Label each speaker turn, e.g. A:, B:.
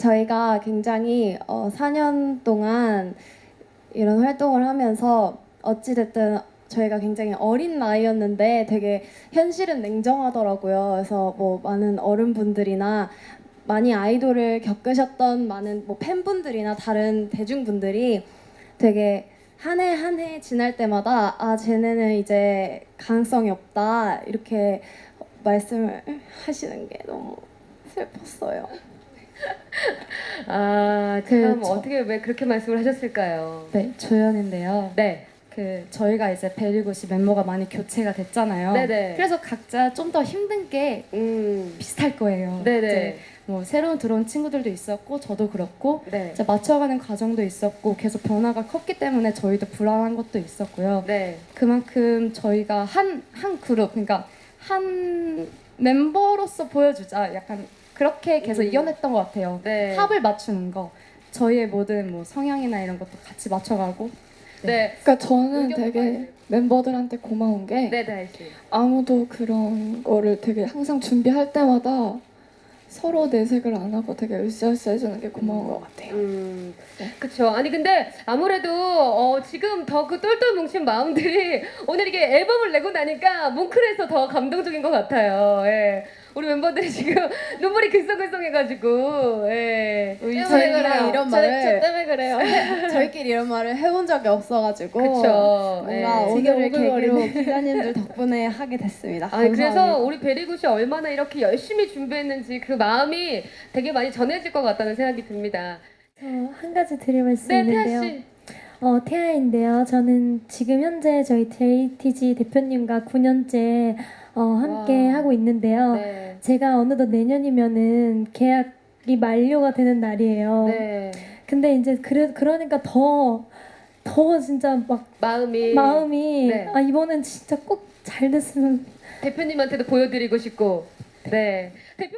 A: 저희가 굉장히 어, 4년 동안 이런 활동을 하면서 어찌됐든 저희가 굉장히 어린 나이였는데 되게 현실은 냉정하더라고요. 그래서 뭐 많은 어른분들이나 많이 아이돌을 겪으셨던 많은 뭐 팬분들이나 다른 대중분들이 되게 한 해 한 해 지날 때마다 아 쟤네는 이제 가능성이 없다 이렇게 말씀을 하시는 게 너무 슬펐어요.
B: 아,
C: 그
B: 참
C: 저-
B: 어떻게 왜 그렇게 말씀을 하셨을까요?
C: 네, 조연인데요.
B: 네.
C: 그 저희가 이제 베리굿이 멤버가 많이 교체가 됐잖아요.
B: 네네.
C: 그래서 각자 좀 더 힘든 게
B: 음.
C: 비슷할 거예요.
B: 네네.
C: 이제 뭐 새로운 들어온 친구들도 있었고 저도 그렇고
B: 네.
C: 이제 맞춰가는 과정도 있었고 계속 변화가 컸기 때문에 저희도 불안한 것도 있었고요.
B: 네.
C: 그만큼 저희가 한 한 그룹 그러니까 한 멤버로서 보여주자 약간 그렇게 계속
B: 음.
C: 이겨냈던 것 같아요.
B: 네.
C: 합을 맞추는 거 저희의 모든 뭐 성향이나 이런 것도 같이 맞춰가고
B: 네.
D: 그러니까 저는
B: 의견
D: 되게
B: 많이-
D: 멤버들한테 고마운 게
B: 네, 씨.
D: 아무도 그런 거를 되게 항상 준비할 때마다 서로 내색을 안 하고 되게 으쌰으쌰 해주는 게 고마운 것 같아요.
B: 음,
D: 네.
B: 그쵸. 아니 근데 아무래도 어, 지금 더 그 똘똘 뭉친 마음들이 오늘 이게 앨범을 내고 나니까 뭉클해서 더 감동적인 것 같아요. 예. 우리 멤버들이 지금 눈물이 글썽글썽해가지고 예.
A: 저희가 이런 말을
D: 저 때문에 그래요.
A: 저희끼리 이런 말을 해본 적이 없어가지고
B: 그쵸.
A: 뭔가
B: 예.
A: 오늘을
D: 되게
A: 계기로
D: 오글거리네.
A: 기자님들 덕분에 하게 됐습니다.
B: 아니 그래서
A: 감사합니다.
B: 우리 베리굿이 얼마나 이렇게 열심히 준비했는지 그 마음이 되게 많이 전해질 것 같다는 생각이 듭니다.
E: 저한 가지 드릴 말씀이
B: 네, 태아
E: 있는데요.
B: 씨.
E: 어, 태아인데요. 저는 지금 현재 저희 JTG 대표님과 9년째 어, 함께
B: 와.
E: 하고 있는데요.
B: 네.
E: 제가 어느덧 내년이면은 계약이 만료가 되는 날이에요.
B: 네.
E: 근데 이제 그래 그러니까 더 더 진짜 막
B: 마음이
E: 마음이
B: 네.
E: 아 이번엔 진짜 꼭 잘 됐으면
B: 대표님한테도 보여드리고 싶고. 네. 대표